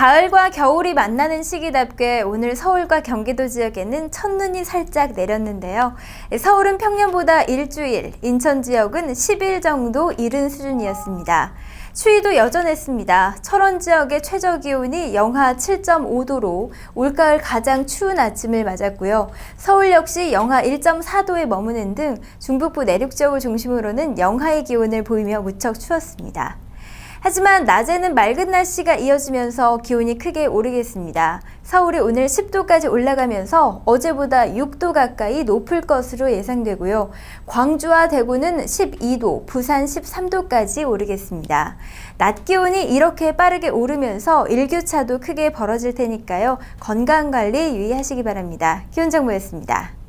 가을과 겨울이 만나는 시기답게 오늘 서울과 경기도 지역에는 첫눈이 살짝 내렸는데요. 서울은 평년보다 일주일, 인천 지역은 10일 정도 이른 수준이었습니다. 추위도 여전했습니다. 철원 지역의 최저 기온이 영하 7.5도로 올가을 가장 추운 아침을 맞았고요. 서울 역시 영하 1.4도에 머무는 등 중북부 내륙 지역을 중심으로는 영하의 기온을 보이며 무척 추웠습니다. 하지만 낮에는 맑은 날씨가 이어지면서 기온이 크게 오르겠습니다. 서울이 오늘 10도까지 올라가면서 어제보다 6도 가까이 높을 것으로 예상되고요. 광주와 대구는 12도, 부산 13도까지 오르겠습니다. 낮 기온이 이렇게 빠르게 오르면서 일교차도 크게 벌어질 테니까요. 건강 관리 유의하시기 바랍니다. 기온 정보였습니다.